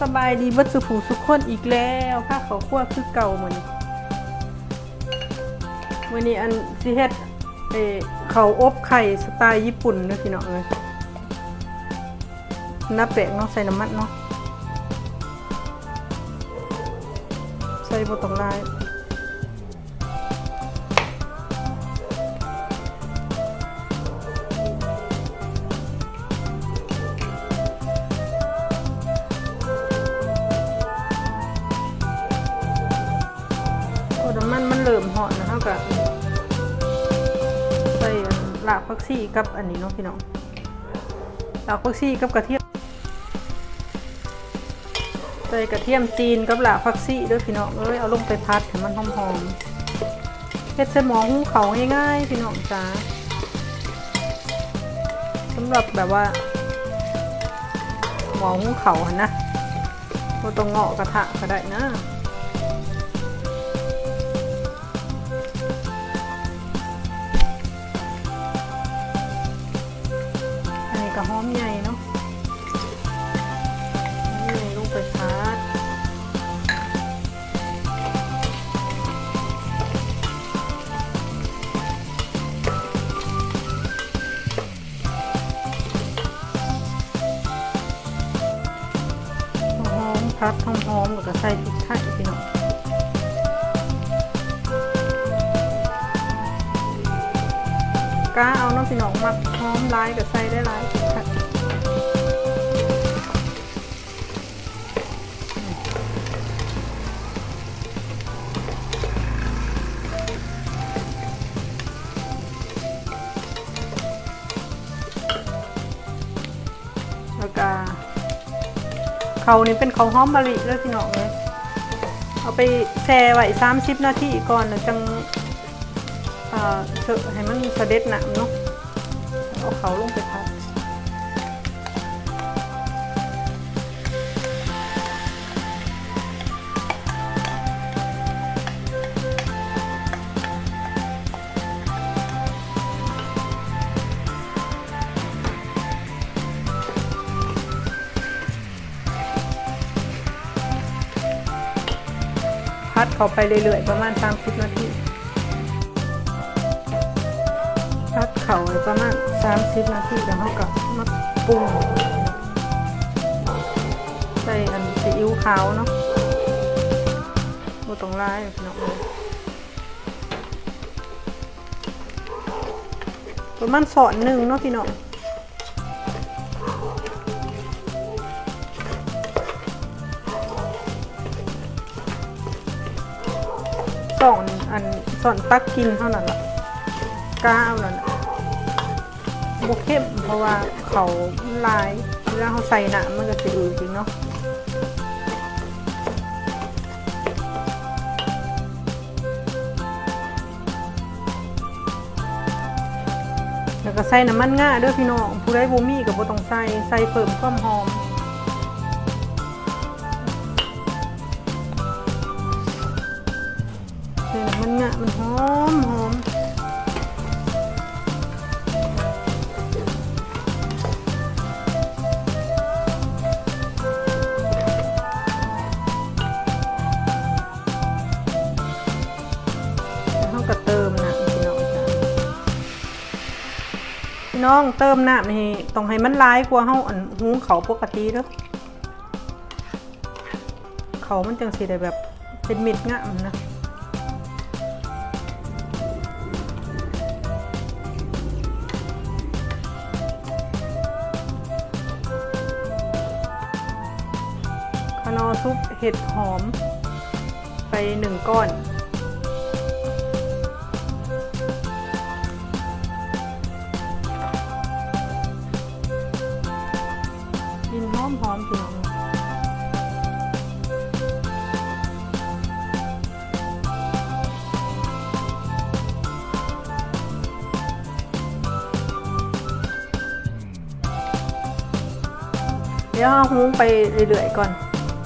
สบายดีเบัดสุผูสุขคนอีกแล้วผ้าขาวคั่วคือเก่าเหมือนวันนี้อันซีเฮ็ดเออเขาวอบไข่สไตล์ญี่ปุ่นเด้อพี่น้องเลยน้าแปลกเนาะใส่น้ำมันเนาะใส่บตองลาย อ้น้ำมันมันเริ่มเหอนนะเท่ากับใส่อันลากพักซี่กับอันนี้เนาะพี่น้องลากพักซี่กับกระเทียมใส่กระเทียมจีนกับลากพักซี่ด้วยพี่น้องเอ้ยเอาลงไปพัดให้มันหอมๆเฮ็ดใส่หมอหุงเขาง่ายๆพี่น้องจ้าสำหรับแบบว่าหมอหุงเขาหนนะบ่ต้องเงาะกระทะก็ได้นะ อันนี้ก็หอมใหญ่เนาะหอมใหญ่ลงไปพัดหอมพัดหอมหอมแล้วก็ใส่พริกไทยพี่น้อง ก้าเอานาะพี่น้องมักหอมหลายก็ใส่ได้ลายพริกไทยแล้วก็เขานี่เป็นเขาวหอมมะลิเลยพี่น้องเลยเอาไปแช่ไว้สามสิบนาทีก่อนแล้วจัง เอ่อะให้มันเสด็จน้ำเนาะเอาเขาลงไปพัดพัดเขาไปเรื่อยๆ ประมาณ 30 นาที เขาไว้ประมาณ30นาทีแล้วเขาก็มาปรุงใส่อันซีอิ๊วขาวเนาะบต้องร้ายพี่น้องประมาณสอนหนึ่งเนาะพี่น้องสอนอันสอนตักกินเท่านั้นละก้าวนั่นน่ะ บกเข้มเพราะว่าเขาลายเวลาเขาใส่หนามันก็จะดูจริงเนาะแล้วก็ใส่น้ำมันง่าด้อพี่น้องผู้ได้บูมี่กับบ่ต้องใส่ใส่เพิ่มความหอมใส่น้ำมันงะมันหอมหอม พี่น้องเติมน้ำนี่ต้องให้มันร้ายกว่าเฮาอันหุงเขาวปกติเด้อเขามันจังสิได้แบบเป็นมิดงะมันนะคานอซุปเห็ดหอม ไปหนึ่งก้อน ดี๋ยวเอาหุงไปเรื่อยๆก่อน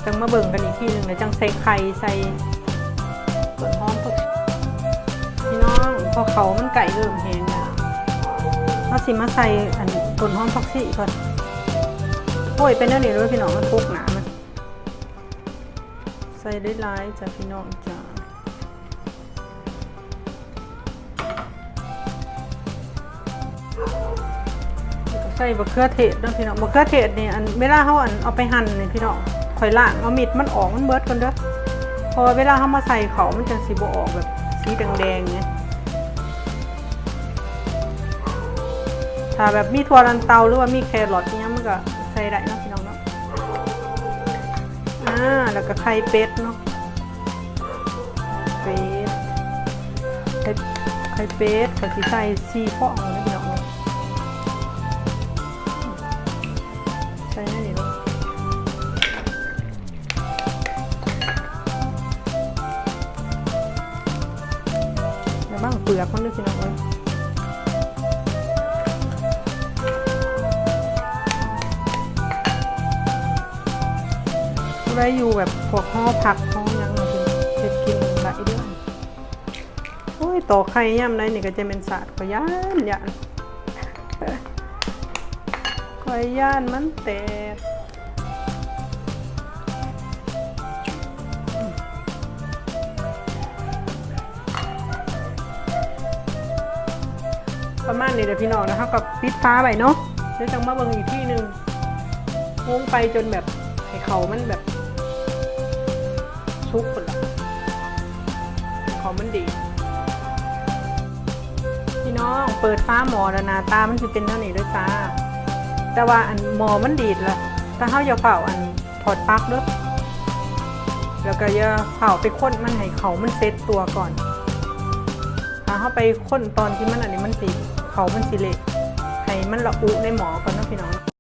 จังมาเบิ่งกันอีกทีหนึ่งแล้วจังใส่ไข่ใส่ส่วนหอมพวกพี่น้องพอเขามันไก่เริ่มแห้งแล้วเอาสิมาใส่อันต้นหอมพักซี่ก่อนโอ้ยเป็นเรื่องนี้ด้วยพี่น้องมันพุกหนามันใส่ได้หลายจ้ะพี่น้องจ้า ส่บะเขือเทศเด้อพี่น้องบะเขือเทศนี่อันเวลาเขาอันเอาไปหั่นนี่พี่น้องข่อยล่างเอามีดมันออกมันเบิดก่อนเด้อพอเวลาเขามาใส่เขามันจะสีบออกแบบสีแดงๆไงถ้าแบบมีถั่วลันเตาหรือว่ามีแครอทเนี้ยมันก็ใส่ได้เนาะพี่น้องเนาะอ่าแล้วก็ไข่เป็ดเนาะเป็ดไข่ไข่เป็ดกับสีใส่ซีฟองเลย ล้วบ้างเปลือกมันด้วยพี่น้องเลยได้อยู่แบบพวกห่อผักห่อหยังเห็ดกินหลายเดือนโอ้ยต่อไข่ย่ำไรนี่ก็จะเป็นศาสตร์ขอยย่านย่านขอยย่านมันแตก ประมาณนี้เดี๋ยวพี่น้องนะคะกับปิดฟ้าไปเนาะเดี๋ยวจังมาเบิ่งอีกที่หนึ่งวงไปจนแบบให้เขามันแบบชุกหมดละเขามันดี พี่น้องเปิดฟ้าหมอแล้วนาตามันจะเป็นเท่านี้ด้วยจ้าแต่ว่าอันหมอมันดีดละถ้าเขาอย่าเป่าอันถอดปลั๊กด้อแล้วก็อย่าเป่าไปค้นมันให้เขามันเซตตัวก่อนถ้าเข้าไปค้นตอนที่มันอันนี้มันสี เขามันสิเละให้มันละอุในหมอก่อน